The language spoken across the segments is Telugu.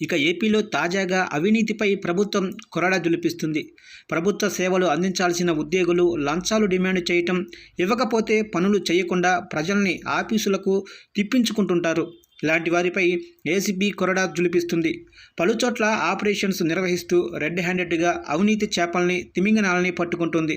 ఇక ఏపీలో తాజాగా అవినీతిపై ప్రభుత్వం కొరడా జులిపిస్తుంది ప్రభుత్వ సేవలు అందించాల్సిన ఉద్యోగులు లంచాలు డిమాండ్ చేయటం ఇవ్వకపోతే పనులు చేయకుండా ప్రజల్ని ఆఫీసులకు తిప్పించుకుంటుంటారు. ఇలాంటి వారిపై ఏసీబీ కొరడా జులిపిస్తుంది పలుచోట్ల ఆపరేషన్స్ నిర్వహిస్తూ రెడ్ హ్యాండెడ్గా అవినీతి చేపల్ని తిమింగనాలని పట్టుకుంటుంది.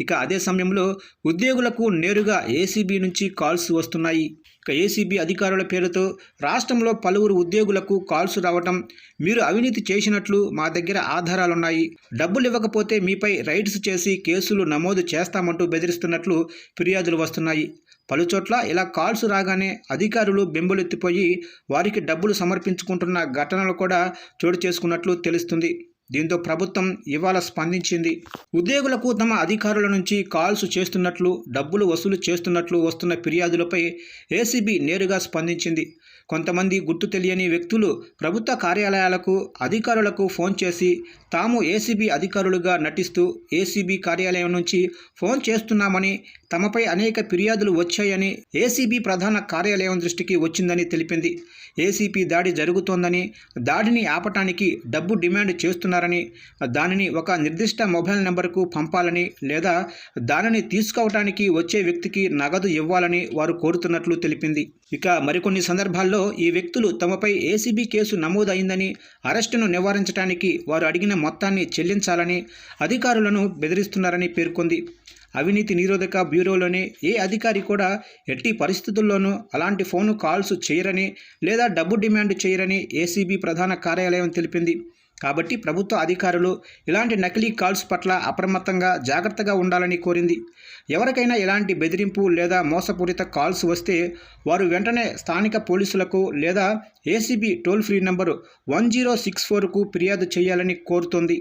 ఇక అదే సమయంలో ఉద్యోగులకు నేరుగా ఏసీబీ నుంచి కాల్స్ వస్తున్నాయి. ఇక ఏసీబీ అధికారుల పేరుతో రాష్ట్రంలో పలువురు ఉద్యోగులకు కాల్స్ రావటం మీరు అవినీతి చేసినట్లు మా దగ్గర ఆధారాలున్నాయి. డబ్బులు ఇవ్వకపోతే మీపై రైడ్స్ చేసి కేసులు నమోదు చేస్తామంటూ బెదిరిస్తున్నట్లు ఫిర్యాదులు వస్తున్నాయి. పలుచోట్ల ఇలా కాల్స్ రాగానే అధికారులు బెంబులెత్తిపోయి వారికి డబ్బులు సమర్పించుకుంటున్న ఘటనలు కూడా చోటు చేసుకున్నట్లు తెలుస్తుంది. దీంతో ప్రభుత్వం ఇవాళ స్పందించింది. ఉద్యోగులకు తమ అధికారుల నుంచి కాల్స్ చేస్తున్నట్లు డబ్బులు వసూలు చేస్తున్నట్లు వస్తున్న ఫిర్యాదులపై ఏసీబీ నేరుగా స్పందించింది. కొంతమంది గుర్తు తెలియని వ్యక్తులు ప్రభుత్వ కార్యాలయాలకు అధికారులకు ఫోన్ చేసి తాము ఏసీబీ అధికారులుగా నటిస్తూ ఏసీబీ కార్యాలయం నుంచి ఫోన్ చేస్తున్నామని తమపై అనేక ఫిర్యాదులు వచ్చాయని ఏసీబీ ప్రధాన కార్యాలయం దృష్టికి వచ్చిందని తెలిపింది. ఏసీపీ దాడి జరుగుతోందని దాడిని ఆపటానికి డబ్బు డిమాండ్ చేస్తున్నారు చేస్తారని దానిని ఒక నిర్దిష్ట మొబైల్ నెంబర్కు పంపాలని లేదా దానిని తీసుకోవటానికి వచ్చే వ్యక్తికి నగదు ఇవ్వాలని వారు కోరుతున్నట్లు తెలిపింది. ఇక మరికొన్ని సందర్భాల్లో ఈ వ్యక్తులు తమపై ఏసీబీ కేసు నమోదైందని అరెస్టును నివారించడానికి వారు అడిగిన మొత్తాన్ని చెల్లించాలని అధికారులను బెదిరిస్తున్నారని పేర్కొంది. అవినీతి నిరోధక బ్యూరోలోని ఏ అధికారి కూడా ఎట్టి పరిస్థితుల్లోనూ అలాంటి ఫోను కాల్స్ చేయరని లేదా డబ్బు డిమాండ్ చేయరని ఏసీబీ ప్రధాన కార్యాలయం తెలిపింది. కాబట్టి ప్రభుత్వ అధికారులు ఇలాంటి నకిలీ కాల్స్ పట్ల అప్రమత్తంగా జాగ్రత్తగా ఉండాలని కోరింది. ఎవరికైనా ఇలాంటి బెదిరింపు లేదా మోసపూరిత కాల్స్ వస్తే వారు వెంటనే స్థానిక పోలీసులకు లేదా ACB toll free number one zero six ఫోర్కు ఫిర్యాదు చేయాలని కోరుతోంది.